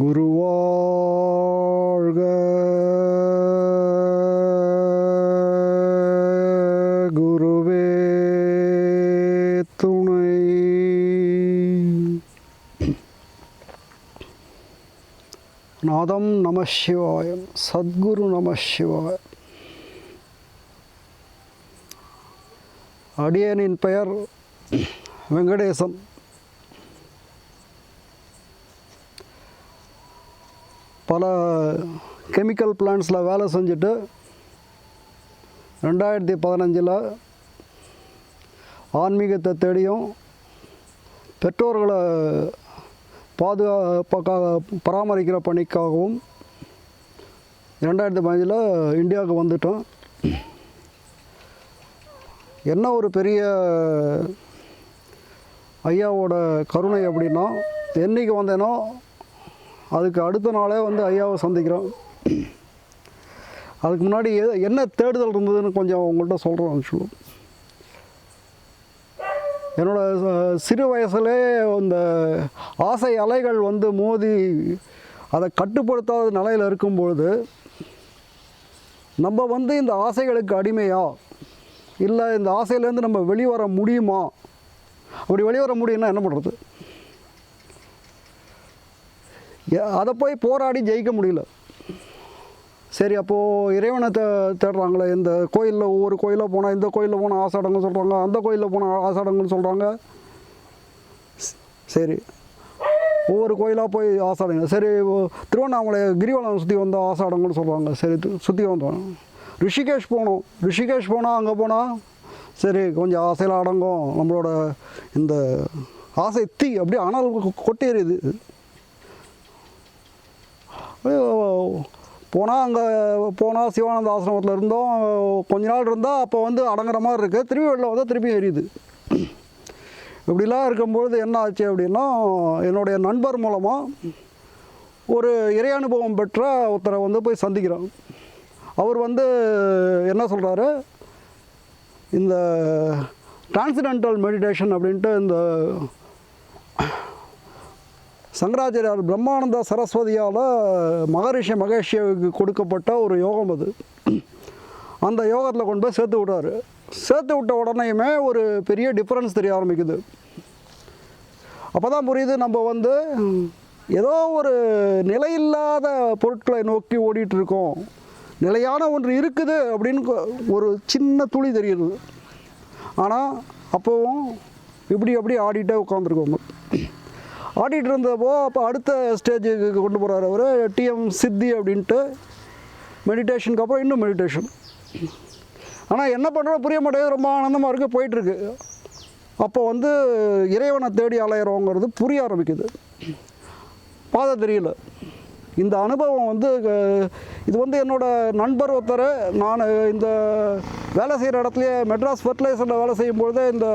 குருவாழ்க. குருவே துணை. நாதம் நம சிவாயம் சத்குரு நம சிவாயம் அடியனின் பெயர் வெங்கடேசன். பல கெமிக்கல் பிளான்ஸில் வேலை செஞ்சுட்டு ரெண்டாயிரத்தி பதினஞ்சில் ஆன்மீகத்தை தேடியும் பெற்றோர்களை பாதுகாப்பாக பராமரிக்கிற பணிக்காகவும் ரெண்டாயிரத்தி பதினஞ்சில் இந்தியாவுக்கு வந்துட்டோம். என்ன ஒரு பெரிய ஐயாவோட கருணை அப்படின்னா என்னைக்கு வந்தேனோ அதுக்கு அடுத்த நாளே வந்து ஐயாவை சந்திக்கிறோம். அதுக்கு முன்னாடி என்ன தேடுதல் இருந்ததுன்னு கொஞ்சம் உங்கள்கிட்ட சொல்கிறோம் சொல்லுவோம் என்னோட சிறு வயசுலே அந்த ஆசை அலைகள் வந்து மோதி அதை கட்டுப்படுத்தாத நிலையில் இருக்கும்பொழுது நம்ம வந்து இந்த ஆசைகளுக்கு அடிமையா? இல்லை இந்த ஆசையிலேருந்து நம்ம வெளிவர முடியுமா? அப்படி வெளிவர முடியும்னா என்ன பண்ணுறது அதை போய் போராடி ஜெயிக்க முடியல. சரி அப்போது இறைவனை தே தேடுறாங்களே இந்த கோயிலில் ஒவ்வொரு கோயிலில் போனால் இந்த கோயிலில் போனால் ஆசாடங்கன்னு சொல்கிறாங்க அந்த கோயிலில் போனால் ஆசாடங்கன்னு சொல்கிறாங்க சரி. ஒவ்வொரு கோயிலாக போய் ஆசாடுங்க சரி திருவண்ணாமலை கிரிவலம் சுற்றி வந்தால் ஆசாடங்கன்னு சொல்கிறாங்க சரி சுற்றி வந்தோம். ரிஷிகேஷ் போனோம். ரிஷிகேஷ் போனால் அங்கே போனால் சரி கொஞ்சம் ஆசையில் அடங்கும் நம்மளோட இந்த ஆசை தீ அப்படியே அனல் கொட்டி எறியுது போனால் அங்கே போனால் சிவானந்த ஆசிரமத்தில் இருந்தோம். கொஞ்ச நாள் இருந்தால் அப்போ வந்து அடங்குற மாதிரி இருக்குது திரும்பி வெளில வந்தால் திரும்பி எரியுது. இப்படிலாம் இருக்கும்பொழுது என்ன ஆச்சு அப்படின்னா என்னுடைய நண்பர் மூலமாக ஒரு இறை அனுபவம் பெற்ற ஒருத்தரை வந்து போய் சந்திக்கிறோம். அவர் வந்து என்ன சொல்கிறாரு இந்த டிரான்சிடென்டல் மெடிடேஷன் அப்படின்ட்டு இந்த சங்கராச்சாரியார் பிரம்மானந்த சரஸ்வதியால் மகரிஷி மகேஷியாவுக்கு கொடுக்கப்பட்ட ஒரு யோகம் அது. அந்த யோகத்தில் கொண்டு போய் சேர்த்து விட்றாரு. சேர்த்து விட்ட உடனேயுமே ஒரு பெரிய டிஃப்ரென்ஸ் தெரிய ஆரம்பிக்குது. அப்போ தான் புரியுது நம்ம வந்து ஏதோ ஒரு நிலையில்லாத பொருட்களை நோக்கி ஓடிட்டு இருக்கோம் நிலையான ஒன்று இருக்குது அப்படின்னு ஒரு சின்ன துளி தெரியுது. ஆனால் அப்போவும் இப்படி அப்படி ஆடிட்டே உட்காந்துருக்கோம் ஆடிட்டு இருந்தப்போ அப்போ அடுத்த ஸ்டேஜுக்கு கொண்டு போகிறார் அவர் டிஎம் சித்தி அப்படின்ட்டு. மெடிடேஷனுக்கு அப்புறம் இன்னும் மெடிடேஷன் ஆனால் என்ன பண்ணுறோம் புரிய மாட்டேங்குது ரொம்ப ஆனந்தமாக இருக்குது போயிட்டுருக்கு. அப்போ வந்து இறைவனை தேடி அலையிறோங்கிறது புரிய ஆரம்பிக்குது. பாதை தெரியல. இந்த அனுபவம் வந்து இது வந்து என்னோட நண்பர் ஒருத்தர் நான் இந்த வேலை செய்கிற இடத்துலையே மெட்ராஸ் ஃபர்டிலைசரில் வேலை செய்யும்பொழுதே இந்த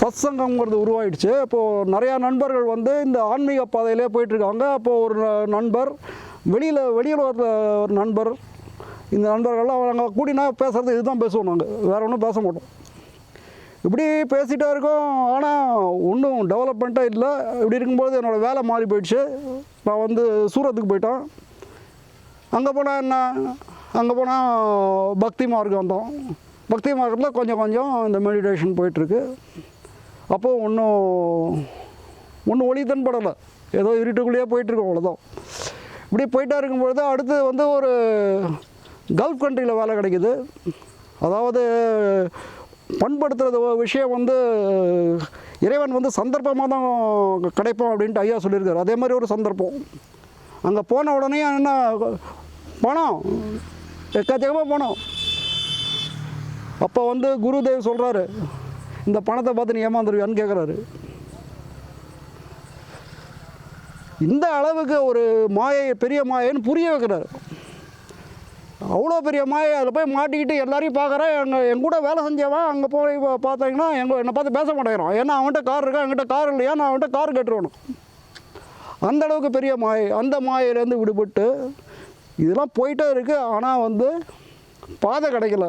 சத்சங்கம்ங்கிறது உருவாயிடுச்சு. இப்போது நிறையா நண்பர்கள் வந்து இந்த ஆன்மீக பாதையிலே போயிட்டுருக்காங்க. அப்போது ஒரு ந- நண்பர் வெளியில் வெளியுலகத்தில் ஒரு நண்பர் இந்த நண்பர்கள்லாம் நாங்கள் கூடினா பேசுகிறது இதுதான் பேசுவோம் நாங்கள் வேறு ஒன்றும் பேச மாட்டோம். இப்படி பேசிகிட்டே இருக்கோம். ஆனால் ஒன்றும் டெவலப்மெண்ட்டாக இல்லை. இப்படி இருக்கும்போது என்னோடய வேலை மாறி போயிடுச்சு. நான் வந்து சூரத்துக்கு போயிட்டேன். அங்கே போனால் என்ன? அங்கே போனால் பக்தி மார்க்கம் வந்தோம் பக்தி மார்க்கத்தில் கொஞ்சம் கொஞ்சம் இந்த மெடிடேஷன் போயிட்டுருக்கு. அப்போது ஒன்றும் ஒன்றும் ஒளி தென்படலை. ஏதோ இருட்டுக்குள்ளேயே போயிட்டுருக்கோம் அவ்வளோதான் இப்படி போயிட்டா இருக்கும்பொழுது அடுத்து வந்து ஒரு கல்ஃப் கண்ட்ரியில் வேலை கிடைக்குது. அதாவது பண்படுத்துறது விஷயம் வந்து இறைவன் வந்து சந்தர்ப்பமாக தான் கிடைப்போம் அப்படின்ட்டு ஐயா சொல்லியிருக்காரு. அதே மாதிரி ஒரு சந்தர்ப்பம். அங்கே போன உடனே என்ன பணம். எக்கச்சக்கமாக பணம். அப்போ வந்து குருதேவ் சொல்கிறாரு இந்த பணத்தை பார்த்து நீ ஏமாந்துருவியான்னு கேட்குறாரு இந்த அளவுக்கு ஒரு மாயை பெரிய மாயைன்னு புரிய வைக்கிறாரு. அவ்வளோ பெரிய மாயை அதில் போய் மாட்டிக்கிட்டு எல்லாரையும் பார்க்குறேன் எங்கள் என் கூட வேலை செஞ்சவன் அங்கே போய் பார்த்தீங்கன்னா எங்கள் என்னை பார்த்து பேச மாட்டேங்கிறான். ஏன்னா அவன்கிட்ட கார் இருக்கா? என்கிட்ட கார் இல்லையா? நான் அவன்கிட்ட கார் கட்டுருவணும். அந்த அளவுக்கு பெரிய மாயை. அந்த மாயையிலேருந்து விடுபட்டு இதெல்லாம் போயிட்டே இருக்குது ஆனால் வந்து பாதை கிடைக்கல.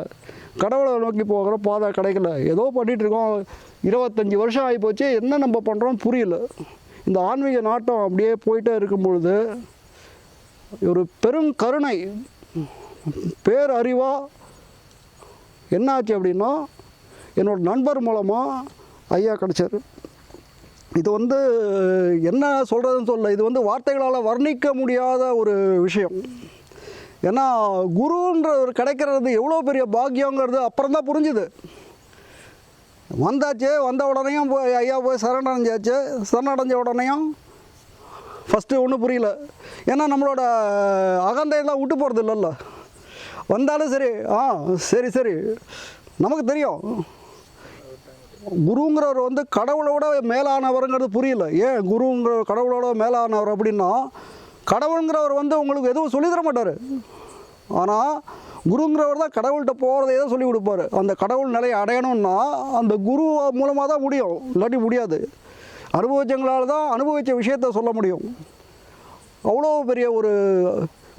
கடவுளை நோக்கி போகிற பாதை கிடைக்கல. ஏதோ பண்ணிகிட்ருக்கோம் இருபத்தஞ்சி வருஷம் ஆகி போச்சு. என்ன நம்ம பண்ணுறோம் புரியல. இந்த ஆன்மீக நாட்டம் அப்படியே போயிட்டே இருக்கும் பொழுது ஒரு பெரும் கருணை பேரறிவாக என்னாச்சு அப்படின்னா என்னோடய நண்பர் மூலமாக ஐயா கிடச்சார். இது வந்து என்ன சொல்கிறதுன்னு சொல்ல இது வந்து வார்த்தைகளால் வர்ணிக்க முடியாத ஒரு விஷயம். ஏன்னா குருன்ற ஒரு கிடைக்கிறது எவ்வளோ பெரிய பாக்கியங்கிறது அப்புறம் தான் புரிஞ்சுது. வந்தாச்சு வந்த உடனேயும் போய் ஐயா போய் சரணடைஞ்சாச்சு. சரணடைஞ்ச உடனேயும் ஃபஸ்ட்டு ஒன்றும் புரியல. ஏன்னா நம்மளோட அகந்தையெல்லாம் விட்டு போகிறது இல்லைல்ல. வந்தாலும் சரி ஆ சரி சரி. நமக்கு தெரியும். குருங்கிறவர் வந்து கடவுளோட மேலானவருங்கிறது புரியல. ஏன் குருங்கிற கடவுளோட மேலானவர் அப்படின்னா கடவுளுங்கிறவர் வந்து உங்களுக்கு எதுவும் சொல்லித் தர மாட்டார். ஆனால் குருங்கிறவர் தான் கடவுள்கிட்ட போகிறதே தான் சொல்லி கொடுப்பாரு. அந்த கடவுள் நிலையை அடையணும்னா அந்த குரு மூலமாக தான் முடியும். இல்லாட்டி முடியாது. அனுபவிச்சங்களால் தான் அனுபவித்த விஷயத்த சொல்ல முடியும். அவ்வளோ பெரிய ஒரு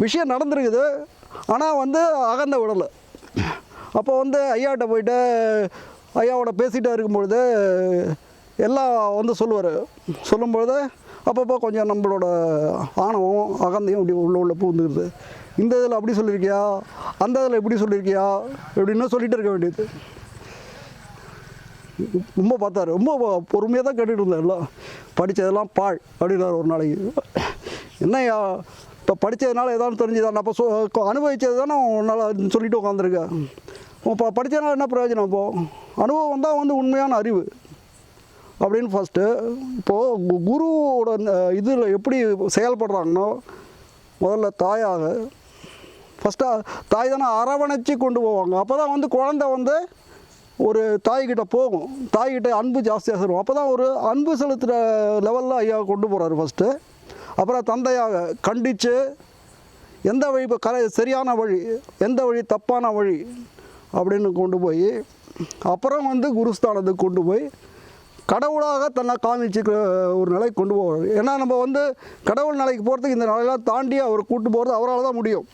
விஷயம் நடந்திருக்குது. ஆனால் வந்து அகந்த விடலை. அப்போ வந்து ஐயாட்ட போயிட்டு ஐயாவோட பேசிகிட்டே இருக்கும்பொழுது எல்லாம் வந்து சொல்லுவார். சொல்லும்பொழுது அப்பப்போ கொஞ்சம் நம்மளோட ஆணவம் அகந்தையும் இப்படி உள்ள உள்ள பூந்துருது இந்த இதில் அப்படி சொல்லியிருக்கியா? அந்த இதில் இப்படி சொல்லியிருக்கியா? இப்படின்னு சொல்லிட்டு இருக்க வேண்டியது. ரொம்ப பார்த்தாரு. ரொம்ப பொறுமையாக தான் கேட்டுட்டு இருந்தேன் எல்லாம். படித்ததெல்லாம் பாழ் அப்படின்னாரு ஒரு நாளைக்கு. என்னய்யா? இப்போ படித்ததுனால ஏதாவது தெரிஞ்சுதான். நான் இப்போ சொ அனுபவித்தது தானே உன்னால் சொல்லிட்டு உட்காந்துருக்கேன் இப்போ படித்ததுனால என்ன பிரயோஜனம் இப்போது அனுபவம் தான் வந்து உண்மையான அறிவு. அப்படின்னு ஃபஸ்ட்டு இப்போது குருவோட இதில் எப்படி செயல்படுறாங்கன்னா முதல்ல தாயாக ஃபஸ்ட்டாக தாய் தானே அரவணைச்சி கொண்டு போவாங்க. அப்போ தான் வந்து குழந்தை வந்து ஒரு தாய்கிட்ட போகும். தாய்கிட்ட அன்பு ஜாஸ்தியாக செல்வோம் அப்போ தான் ஒரு அன்பு செலுத்துகிற லெவலில் ஐயா கொண்டு போகிறாரு ஃபஸ்ட்டு அப்புறம் தந்தையாக கண்டித்து எந்த வழி இப்போ கரை சரியான வழி எந்த வழி தப்பான வழி அப்படின்னு கொண்டு போய் அப்புறம் வந்து குருஸ்தானத்துக்கு கொண்டு போய் கடவுளாக தன்னை காமிச்சுக்கிற ஒரு நிலைக்கு கொண்டு போவார் ஏன்னா நம்ம வந்து கடவுள் நிலைக்கு போகிறதுக்கு இந்த நிலையெல்லாம் தாண்டி அவர் கூட்டு போகிறது அவரால் தான் முடியும்.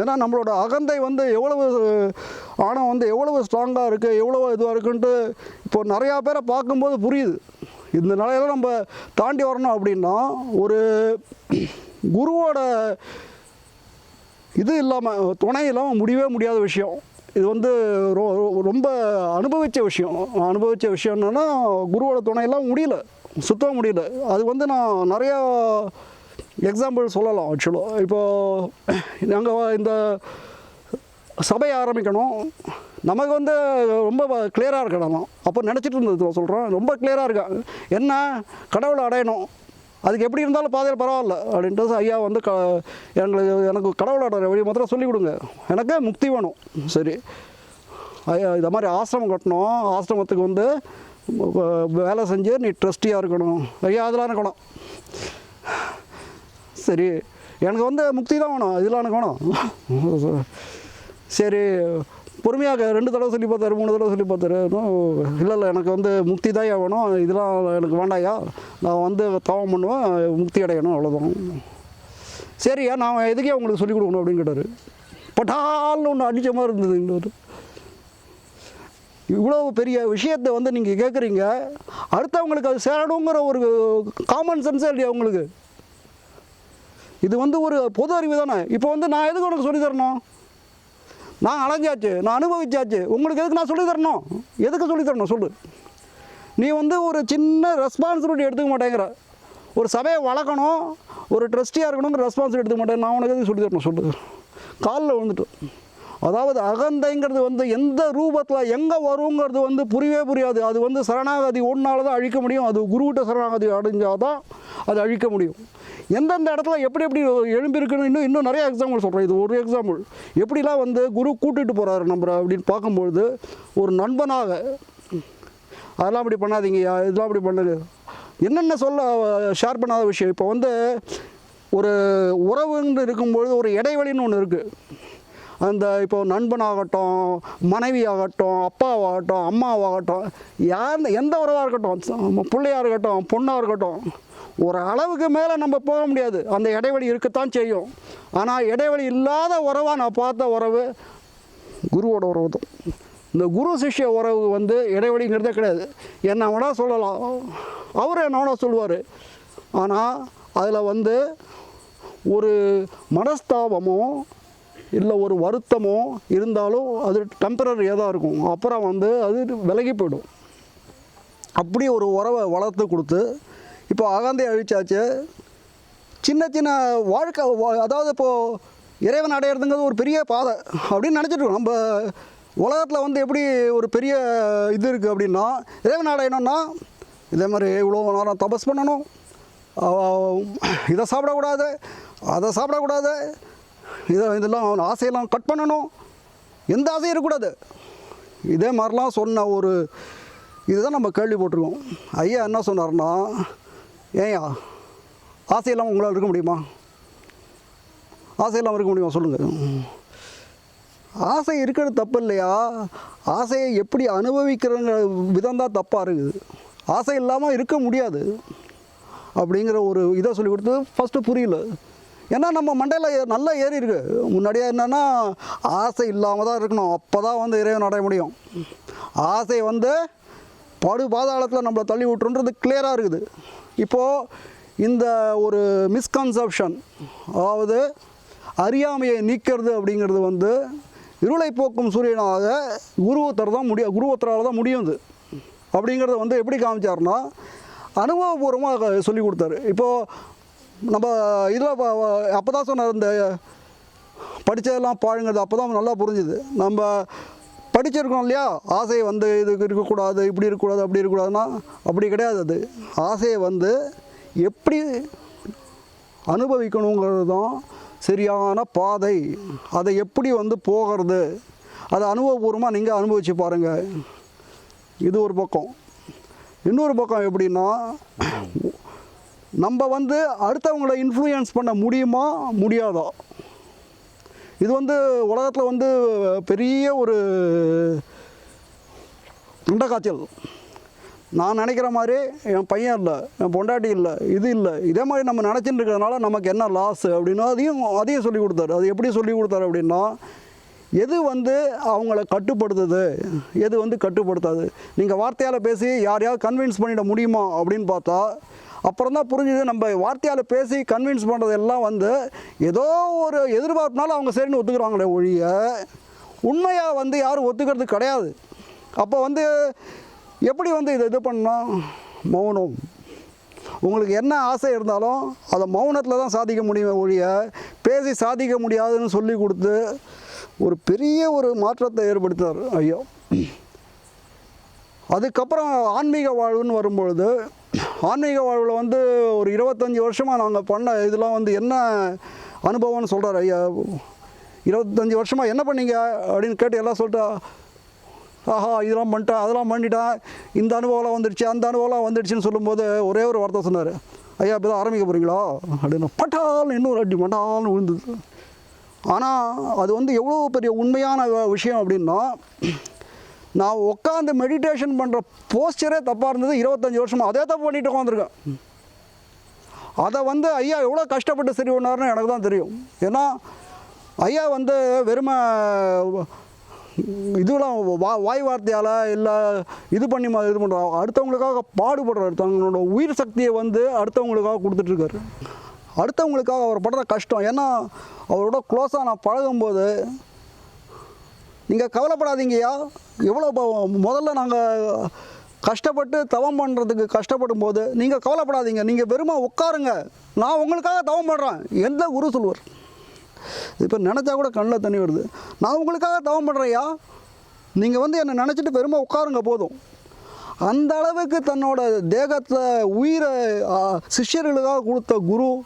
ஏன்னா நம்மளோட அகந்தை வந்து எவ்வளவு ஆணவம் வந்து எவ்வளவு ஸ்ட்ராங்காக இருக்குது எவ்வளோ இதுவாக இருக்குன்ட்டு இப்போ நிறையா பேரை பார்க்கும்போது புரியுது. இந்த நிலையில நம்ம தாண்டி வரணும் அப்படின்னா ஒரு குருவோட இது இல்லாமல் துணை இல்லாமல் முடியவே முடியாத விஷயம். இது வந்து ரொ- ரொம்ப அனுபவித்த விஷயம். அனுபவித்த விஷயம் என்னென்னா குருவோட துணையெல்லாம் முடியல. சுத்தமாக முடியல. அது வந்து நான் நிறையா எக்ஸாம்பிள் சொல்லலாம் ஆக்சுவலாக இப்போது நாங்கள் இந்த சபையை ஆரம்பிக்கணும். நமக்கு வந்து ரொம்ப கிளியராக இருக்கணும் அப்போ நினச்சிட்டு இருந்தது சொல்கிறேன் ரொம்ப கிளியராக இருக்கேன் என்ன? கடவுளை அடையணும். அதுக்கு எப்படி இருந்தாலும் பாதையில் பரவாயில்ல. அப்படின்ட்டு ஐயா வந்து க எங்களுக்கு எனக்கு கடவுளோட வழி மாத்திரம் சொல்லிக் கொடுங்க. எனக்கு முக்தி வேணும். சரி. ஐயா இந்த மாதிரி ஆசிரமம் கட்டணும். ஆசிரமத்துக்கு வந்து வேலை செஞ்சு நீ ட்ரஸ்டியாக இருக்கணும். ஐயா அதெல்லாம் இருக்கணும் சரி. எனக்கு வந்து முக்தி தான் வேணும். இதெல்லாம் எனக்கு வேணும். சரி. பொறுமையாக ரெண்டு தடவை சொல்லி பார்த்தாரு மூணு தடவை சொல்லி பார்த்தாரு. இல்லை இல்லை எனக்கு வந்து முக்தி தான் வேணும். இதெல்லாம் எனக்கு வேண்டாயா? நான் வந்து தவம் பண்ணுவேன் முக்தி அடையணும் அவ்வளோதான் சரியா நான் எதுக்கே உங்களுக்கு சொல்லிக் கொடுக்கணும் அப்படின்னு கேட்டார். பட்டால்னு ஒன்று அடித்த மாதிரி இருந்ததுங்கிறாரு இவ்வளோ பெரிய விஷயத்தை வந்து நீங்கள் கேட்குறீங்க அடுத்தவங்களுக்கு அது சேரணுங்கிற ஒரு காமன் சென்ஸே இல்லையா உங்களுக்கு? இது வந்து ஒரு பொது அறிவு தானே. இப்போ வந்து நான் எதுக்கு உனக்கு சொல்லித் தரணும்? நான் அலைஞ்சாச்சு நான் அனுபவிச்சாச்சு. உங்களுக்கு எதுக்கு நான் சொல்லி தரணும் எதுக்கு சொல்லித் தரணும் சொல்லு. நீ வந்து ஒரு சின்ன ரெஸ்பான்சிபிலிட்டி எடுத்துக்க மாட்டேங்கிற. ஒரு சபையை வளர்க்கணும் ஒரு ட்ரஸ்டியாக இருக்கணுங்கிற ரெஸ்பான்சிபிலிட்டி எடுத்துக்க மாட்டேன் நான் உனக்கு எதுக்கு சொல்லி தரணும் சொல்லு. காலில் விழுந்துட்டு அதாவது அகந்தைங்கிறது வந்து எந்த ரூபத்தில் எங்கே வருங்கிறது வந்து புரியவே புரியாது. அது வந்து சரணாகதி ஒன்றால் தான் அழிக்க முடியும். அது குருவிட்ட சரணாகதி அடைஞ்சால் தான் அது அழிக்க முடியும். எந்தெந்த இடத்துல எப்படி எப்படி எழும்பியிருக்குன்னு இன்னும் இன்னும் நிறைய எக்ஸாம்பிள் சொல்கிறேன் இது ஒரு எக்ஸாம்பிள் எப்படிலாம் வந்து குரு கூட்டிகிட்டு போகிறாரு நம்ம அப்படின்னு பார்க்கும்பொழுது ஒரு நண்பனாக அதெல்லாம் அப்படி பண்ணாதீங்க இதெல்லாம் அப்படி பண்ணுங்க என்னென்ன சொல்ல ஷேர் பண்ணாத விஷயம். இப்போ வந்து ஒரு உறவுன்னு இருக்கும்பொழுது ஒரு இடைவெளின்னு ஒன்று இருக்குது அந்த இப்போ நண்பனாகட்டும் மனைவி ஆகட்டும் அப்பாவாகட்டும் அம்மாவாகட்டும் யார் எந்த உறவாக இருக்கட்டும் பிள்ளையாக இருக்கட்டும் பொண்ணாக இருக்கட்டும் ஒரு அளவுக்கு மேலே நம்ம போக முடியாது. அந்த இடைவெளி இருக்கத்தான் செய்யும். ஆனால் இடைவெளி இல்லாத உறவாக நான் பார்த்த உறவு குருவோட உறவு தான். இந்த குரு சிஷ்ய உறவு வந்து இடைவெளிங்கிறதே கிடையாது. என்ன வேணா சொல்லலாம். அவர் என்ன வேணால் சொல்லுவார். ஆனால் அதில் வந்து ஒரு மனஸ்தாபமும் இல்லை ஒரு வருத்தமோ இருந்தாலும் அது டெம்பரரியாக தான் இருக்கும். அப்புறம் வந்து அது விலகி போயிடும். அப்படி ஒரு உறவை வளர்த்து கொடுத்து இப்போ அகந்தை அழிச்சாச்சு. சின்ன சின்ன வாழ்க்கை அதாவது இப்போது இறைவன் அடையிறதுங்கிறது ஒரு பெரிய பாதை அப்படின்னு நினச்சிட்டு நம்ம உலகத்தில் வந்து எப்படி ஒரு பெரிய இது இருக்குது அப்படின்னா இறைவன் அடையணும்னா இதே மாதிரி இவ்வளோ நேரம் தபஸ் பண்ணணும். இதை சாப்பிடக்கூடாது அதை சாப்பிடக்கூடாது இதை இதெல்லாம் ஆசையெல்லாம் கட் பண்ணணும். எந்த ஆசையும் இருக்கக்கூடாது. இதே மாதிரிலாம் சொன்ன ஒரு இதுதான் நம்ம கேள்விப்பட்டிருக்கோம் ஐயா என்ன சொன்னார்னா ஏயா ஆசையெல்லாம் உங்களால் இருக்க முடியுமா? ஆசையெல்லாம் இருக்க முடியுமா? சொல்லுங்கள் ஆசை இருக்கிறது தப்பு இல்லையா? ஆசையை எப்படி அனுபவிக்கிறங்க விதம் தான் தப்பாக இருக்குது. ஆசை இல்லாமல் இருக்க முடியாது. அப்படிங்கிற ஒரு இதை சொல்லி கொடுத்து ஃபஸ்ட்டு புரியல. ஏன்னா நம்ம மண்டையில் நல்லா ஏறி இருக்குது முன்னாடியே என்னென்னா ஆசை இல்லாமல் தான் இருக்கணும். அப்போ தான் வந்து இறைவன் அடைய முடியும். ஆசை வந்து படு பாதாளத்தில் நம்மளை தள்ளி விட்டுன்றது கிளியராக இருக்குது. இப்போது இந்த ஒரு மிஸ்கன்செப்ஷன் அதாவது அறியாமையை நீக்கிறது அப்படிங்கிறது வந்து இருளை போக்கும் சூரியனாக குருவத்தர் தான் முடியும் குருவத்தரால் தான் முடியும் அப்படிங்கிறத வந்து எப்படி காமிச்சார்னா அனுபவபூர்வமாக சொல்லி கொடுத்தாரு. இப்போது நம்ம இதில் அப்போ தான் சொன்னார் இந்த படித்ததெல்லாம் பாழுங்கிறது அப்போ தான் நல்லா புரிஞ்சுது. நம்ம படிச்சிருக்கோம் இல்லையா? ஆசை வந்து இதுக்கு இருக்கக்கூடாது இப்படி இருக்கக்கூடாது அப்படி இருக்கக்கூடாதுன்னா அப்படி கிடையாது அது. ஆசையை வந்து எப்படி அனுபவிக்கணுங்கிறது தான் சரியான பாதை. அதை எப்படி வந்து போகிறது? அதை அனுபவபூர்வமாக நீங்கள் அனுபவிச்சு பாருங்கள் இது ஒரு பக்கம். இன்னொரு பக்கம் எப்படின்னா நம்ம வந்து அடுத்தவங்களை இன்ஃப்ளூயன்ஸ் பண்ண முடியுமா முடியாதா? இது வந்து உலகத்தில் வந்து பெரிய ஒரு உண்ட காய்ச்சல் நான் நினைக்கிற மாதிரி என் பையன் இல்லை என் பொண்டாட்டி இல்லை இது இல்லை. இதே மாதிரி நம்ம நினச்சிட்டு இருக்கிறதுனால நமக்கு என்ன லாஸ் அப்படின்னா அதையும் அதையும் சொல்லி கொடுத்தாரு. அது எப்படி சொல்லி கொடுத்தாரு அப்படின்னா எது வந்து அவங்கள கட்டுப்படுத்துது? எது வந்து கட்டுப்படுத்தாது? நீங்கள் வார்த்தையால் பேசி யாரையாவது கன்வின்ஸ் பண்ணிட முடியுமா அப்படின்னு பார்த்தா அப்புறம் தான் புரிஞ்சுது நம்ம வார்த்தையால் பேசி கன்வின்ஸ் பண்ணுறது எல்லாம் வந்து ஏதோ ஒரு எதிர்பார்ப்புனால அவங்க சரின்னு ஒத்துக்கிறாங்களே ஒழிய உண்மையாக வந்து யாரும் ஒத்துக்கிறது கிடையாது. அப்போ வந்து எப்படி வந்து இதை இது பண்ணோம் மௌனம். உங்களுக்கு என்ன ஆசை இருந்தாலும் அதை மௌனத்தில் தான் சாதிக்க முடியும் ஒழிய பேசி சாதிக்க முடியாதுன்னு சொல்லி கொடுத்து ஒரு பெரிய ஒரு மாற்றத்தை ஏற்படுத்தினார் ஐயோ. அதுக்கப்புறம் ஆன்மீக வாழ்வுன்னு வரும்பொழுது ஆன்மீக வாழ்வில் வந்து ஒரு இருபத்தஞ்சி வருஷமாக நாங்கள் பண்ண இதெல்லாம் வந்து என்ன அனுபவம்னு சொல்கிறார் ஐயா இருபத்தஞ்சி வருஷமாக என்ன பண்ணீங்க? அப்படின்னு கேட்டு எல்லாம் சொல்லிட்டா ஆஹா இதெல்லாம் பண்ணிட்டேன் அதெல்லாம் பண்ணிட்டேன் இந்த அனுபவம்லாம் வந்துடுச்சு அந்த அனுபவம்லாம் வந்துடுச்சுன்னு சொல்லும்போது ஒரே ஒரு வார்த்தை சொன்னார். ஐயா இப்போ தான் ஆரம்பிக்க போகிறீங்களா அப்படின்னு பட்டால் இன்னொரு அடி மட்டால்னு விழுந்தது. ஆனால் அது வந்து எவ்வளோ பெரிய உண்மையான விஷயம் அப்படின்னா நான் உட்காந்து மெடிடேஷன் பண்ணுற போஸ்டரே தப்பாக இருந்தது இருபத்தஞ்சி வருஷம். அதே தப்பு பண்ணிட்டு உட்காந்துருக்கேன் அதை வந்து ஐயா எவ்வளோ கஷ்டப்பட்டு சரி பண்ணார்னு எனக்கு தான் தெரியும். ஏன்னா ஐயா வந்து வெறுமை இதெல்லாம் வா வாய் வார்த்தையால் இல்லை இது பண்ணி இது பண்ணுறோம் அடுத்தவங்களுக்காக பாடுபடுறாரு. தங்களோட உயிர் சக்தியை வந்து அடுத்தவங்களுக்காக கொடுத்துட்ருக்காரு. அடுத்தவங்களுக்காக அவர் படுற கஷ்டம். ஏன்னா அவரோட க்ளோஸாக நான் பழகும்போது நீங்கள் கவலைப்படாதீங்கய்யா. எவ்வளோ ப- முதல்ல நாங்கள் கஷ்டப்பட்டு தவம் பண்ணுறதுக்கு கஷ்டப்படும் போது நீங்கள் கவலைப்படாதீங்க. நீங்கள் வெறுமா உட்காருங்க. நான் உங்களுக்காக தவம் பண்ணுறேன் எந்த குரு சொல்லுவார் இப்போ நினச்சா கூட கண்ணில் தண்ணி வருது. நான் உங்களுக்காக தவம் பண்ணுறேயா நீங்கள் வந்து என்னை நினச்சிட்டு பெருமை உட்காருங்க போதும். அந்த அளவுக்கு தன்னோட தேகத்தை உயிரை சிஷ்யர்களுக்காக கொடுத்த குரு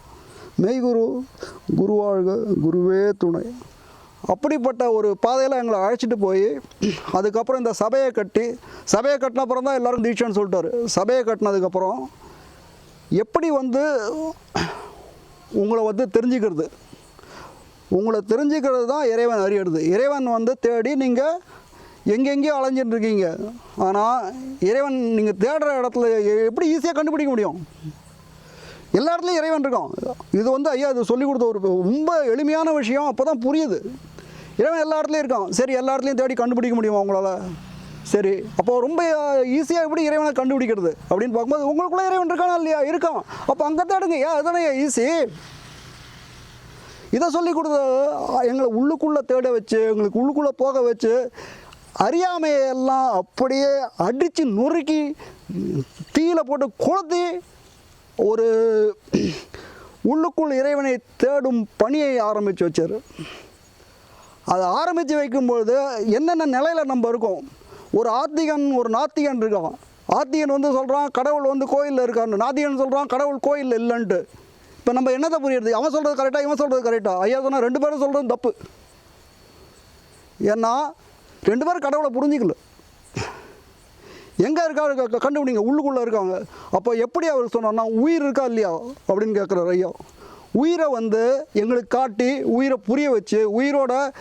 மெய்குரு குருவாழ்க குருவே துணை. அப்படிப்பட்ட ஒரு பாதையில் எங்களை அழைச்சிட்டு போய் அதுக்கப்புறம் இந்த சபையை கட்டி சபையை கட்டின அப்புறம் தான் எல்லோரும் தீட்சைன்னு சொல்லிட்டாரு. சபையை கட்டினதுக்கப்புறம் எப்படி வந்து உங்களை வந்து தெரிஞ்சுக்கிறது? உங்களை தெரிஞ்சுக்கிறது தான் இறைவன் அறியிடுது இறைவன் வந்து தேடி நீங்கள் எங்கெங்கேயோ அலைஞ்சிட்டு இருக்கீங்க. ஆனால் இறைவன் நீங்கள் தேடுற இடத்துல எப்படி ஈஸியாக கண்டுபிடிக்க முடியும்? எல்லா இடத்துலையும் இறைவன் இருக்கான். இது வந்து ஐயா இது சொல்லிக் கொடுத்த ஒரு ரொம்ப எளிமையான விஷயம். அப்போ தான் புரியுது. இறைவன் எல்லா இடத்துலையும் இருக்கான். சரி எல்லா இடத்துலையும் தேடி கண்டுபிடிக்க முடியுமா உங்களால்? சரி அப்போ ரொம்ப ஈஸியாக எப்படி இறைவனை கண்டுபிடிக்கிறது? அப்படின்னு பார்க்கும்போது உங்களுக்குள்ள இறைவன் இருக்கானா இல்லையா? இருக்கான். அப்போ அங்கே தேடுங்க. ஏன் அதுதானே ஈஸி இதை சொல்லி கொடுத்த எங்களை உள்ளுக்குள்ளே தேட வச்சு எங்களுக்கு உள்ளுக்குள்ளே போக வச்சு அறியாமையெல்லாம் அப்படியே அடித்து நொறுக்கி தீயில போட்டு கொளுத்தி ஒரு உள்ளுக்குள் இறைவனை தேடும் பணியை ஆரம்பித்து வச்சார். அதை ஆரம்பித்து வைக்கும்பொழுது என்னென்ன நிலையில் நம்ம இருக்கோம்? ஒரு ஆத்திகன் ஒரு நாத்திகன் இருக்கான். ஆத்திகன் வந்து சொல்கிறான் கடவுள் வந்து கோயிலில் இருக்கான்னு. நாத்திகன் சொல்கிறான் கடவுள் கோயிலில் இல்லைன்ட்டு. இப்போ நம்ம என்னத்தை புரியுறது? அவன் சொல்கிறது கரெக்டாக இவன் சொல்கிறது கரெக்டாக ஐயா சொன்னால் ரெண்டு பேரும் சொல்கிறது தப்பு. ஏன்னா ரெண்டு பேரும் கடவுளை புரிஞ்சிக்கல. எங்கே இருக்கா க- க- கண்டுபிடிங்க உள்ளுக்குள்ளே இருக்காங்க. அப்போ எப்படி அவர் சொன்னார்னா உயிர் இருக்கா இல்லையா? அப்படின்னு கேட்குறாரு ஐயா. உயிரை வந்து எங்களுக்கு காட்டி உயிரை புரிய வச்சு உயிரோட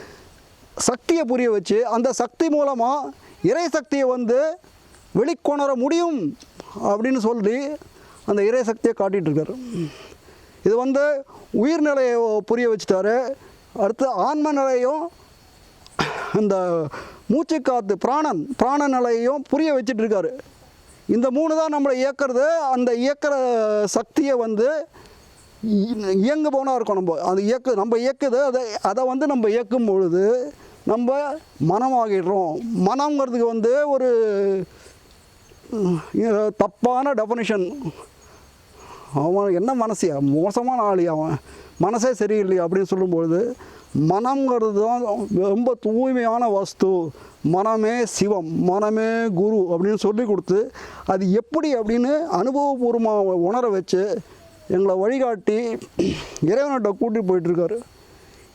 சக்தியை புரிய வச்சு அந்த சக்தி மூலமாக இறை சக்தியை வந்து வெளிக்கொணர முடியும் அப்படின்னு சொல்லி அந்த இறை சக்தியை காட்டிகிட்ருக்காரு இது வந்து உயிர்நிலையை புரிய வச்சுட்டாரு. அடுத்து ஆன்ம நிலையும் அந்த மூச்சுக்காத்து பிராணன் பிராண நிலையையும் புரிய வச்சிட்ருக்காரு. இந்த மூணு தான் நம்மளை இயக்கிறது. அந்த இயக்கிற சக்தியை வந்து இயங்கு போனால் இருக்கும் நம்ம. அது இயக்கு நம்ம இயக்குது அதை அதை வந்து நம்ம இயக்கும் பொழுது நம்ம மனமாகிடுறோம். மனம்ங்கிறதுக்கு வந்து ஒரு தப்பான டெஃபனிஷன் அவன் என்ன மனசியா மோசமான ஆளி அவன். மனசே சரியில்லையா அப்படின்னு சொல்லும்பொழுது மனம்ங்கிறது தான் ரொம்ப தூய்மையான வஸ்து. மனமே சிவம் மனமே குரு அப்படின்னு சொல்லி கொடுத்து அது எப்படி அப்படின்னு அனுபவபூர்வமாக உணர வச்சு எங்களை வழிகாட்டி இறைவன்கிட்ட கூட்டி போயிட்டுருக்காரு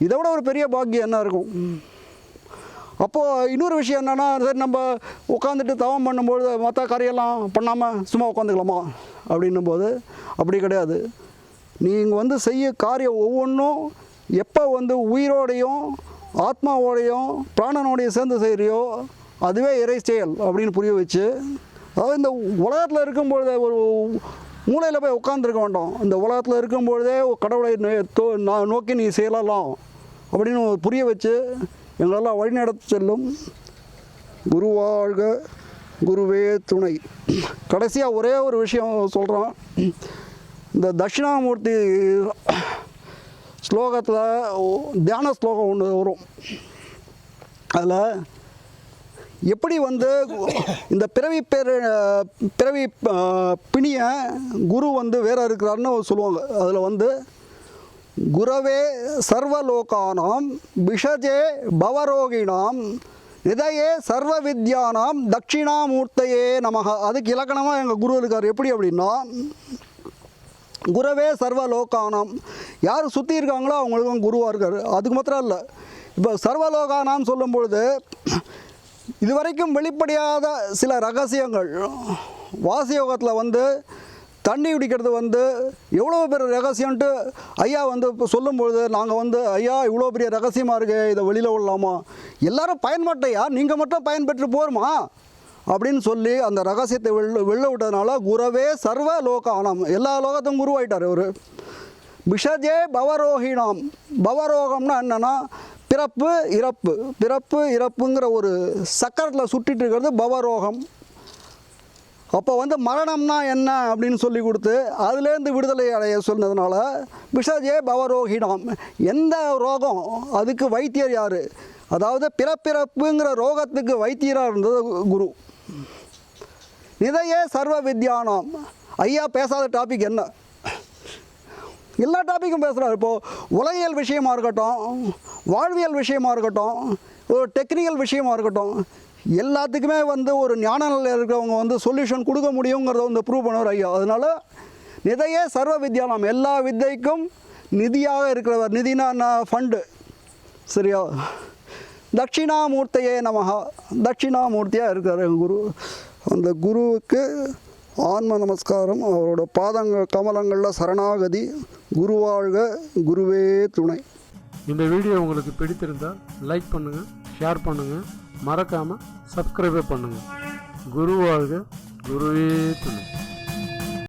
இதை விட ஒரு பெரிய பாக்கியம் என்ன இருக்கும்? அப்போது இன்னொரு விஷயம் என்னென்னா சரி நம்ம உட்காந்துட்டு தவம் பண்ணும்போது மற்ற கரையெல்லாம் பண்ணாமல் சும்மா உட்காந்துக்கலாமா? அப்படின்னும் போது அப்படி கிடையாது. நீங்கள் வந்து செய்ய காரியம் ஒவ்வொன்றும் எப்போ வந்து உயிரோடையும் ஆத்மாவோடையும் பிராணனோடையும் சேர்ந்து செய்கிறியோ அதுவே இறை செயல் அப்படின்னு புரிய வச்சு அதாவது இந்த உலகத்தில் இருக்கும்பொழுது ஒரு மூலையில் போய் உட்காந்துருக்க வேண்டாம். இந்த உலகத்தில் இருக்கும்பொழுதே கடவுளை தோ- நோக்கி நீ செய்யலாம் அப்படின்னு புரிய வச்சு எங்களெல்லாம் வழிநடத்தி செல்லும் குருவாழ்க குருவே துணை. கடைசியாக ஒரே ஒரு விஷயம் சொல்கிறோம் இந்த தட்சிணாமூர்த்தி ஸ்லோகத்தில் தியான ஸ்லோகம் ஒன்று வரும். அதில் எப்படி வந்து இந்த பிறவி பேர் பிறவி பிணியை குரு வந்து வேற இருக்கிறாருன்னு சொல்லுவாங்க. அதில் வந்து குரவே சர்வலோகானாம் விஷஜே பவரோகிணாம் நிதையே சர்வ வித்யானாம் தட்சிணாமூர்த்தையே நமக அதுக்கு இலக்கணமாக எங்கள் குரு இருக்கார்? எப்படி அப்படின்னா குருவே சர்வ லோகானாம் யார் சுற்றி இருக்காங்களோ அவங்களுக்கும் குருவாக இருக்கார். அதுக்கு மாத்திரம் இல்லை. இப்போ சர்வலோகானாம் சொல்லும் பொழுது இதுவரைக்கும் வெளிப்படையாத சில ரகசியங்கள். வாசயோகத்தில் வந்து தண்ணி குடிக்கிறது வந்து எவ்வளோ பெரிய ரகசியம்ன்ட்டு ஐயா வந்து இப்போ சொல்லும்பொழுது நாங்கள் வந்து ஐயா இவ்வளோ பெரிய ரகசியமாக இருக்குது இதை வெளியில் விடலாமா? எல்லாரும் பயன்பட்டையா? நீங்கள் மட்டும் பயன்பெற்று போருமா? அப்படின்னு சொல்லி அந்த ரகசியத்தை வெளில வெளில விட்டதுனால குரவே சர்வ லோக ஆனாம் எல்லா லோகத்தையும் குருவாயிட்டார் அவர். விஷஜே பவரோகிணாம் பவரோகம்னா என்னென்னா பிறப்பு இறப்பு. பிறப்பு இறப்புங்கிற ஒரு சக்கரத்தில் சுற்றிட்டு இருக்கிறது பவரோகம். அப்போ வந்து மரணம்னா என்ன அப்படின்னு சொல்லி கொடுத்து அதுலேருந்து விடுதலை அடைய சொன்னதுனால விஷஜே பவரோகிடம் எந்த ரோகம்? அதுக்கு வைத்தியர் யார்? அதாவது பிறப்பிறப்புங்கிற ரோகத்துக்கு வைத்தியராக இருந்தது குரு. இதையே சர்வ வித்யானம். ஐயா பேசாத டாபிக் என்ன? எல்லா டாப்பிக்கும் பேசுகிறார் இப்போது உலகியல் விஷயமா இருக்கட்டும் வாழ்வியல் விஷயமா இருக்கட்டும் ஒரு டெக்னிக்கல் விஷயமா இருக்கட்டும் எல்லாத்துக்குமே வந்து ஒரு ஞான நிலையில் இருக்கிறவங்க வந்து சொல்யூஷன் கொடுக்க முடியுங்கிறத வந்து ப்ரூவ் பண்ணுவார் ஐயா. அதனால் நிதையே சர்வ வித்யானம் எல்லா வித்தைக்கும் நிதியாக இருக்கிறவர் நிதினா ஃபண்டு சரியா? தட்சிணாமூர்த்தியே நமகா தட்சிணாமூர்த்தியாக இருக்கார் எங்கள் குரு. அந்த குருவுக்கு ஆன்ம நமஸ்காரம் அவரோட பாதங்கள் கமலங்களில் சரணாகதி குருவாழ்க குருவே துணை. இந்த வீடியோ உங்களுக்கு பிடித்திருந்தால் லைக் பண்ணுங்கள் ஷேர் பண்ணுங்கள் மறக்காமல் சப்ஸ்கிரைபே பண்ணுங்கள் குரு வாழ்க. குருவே துணை.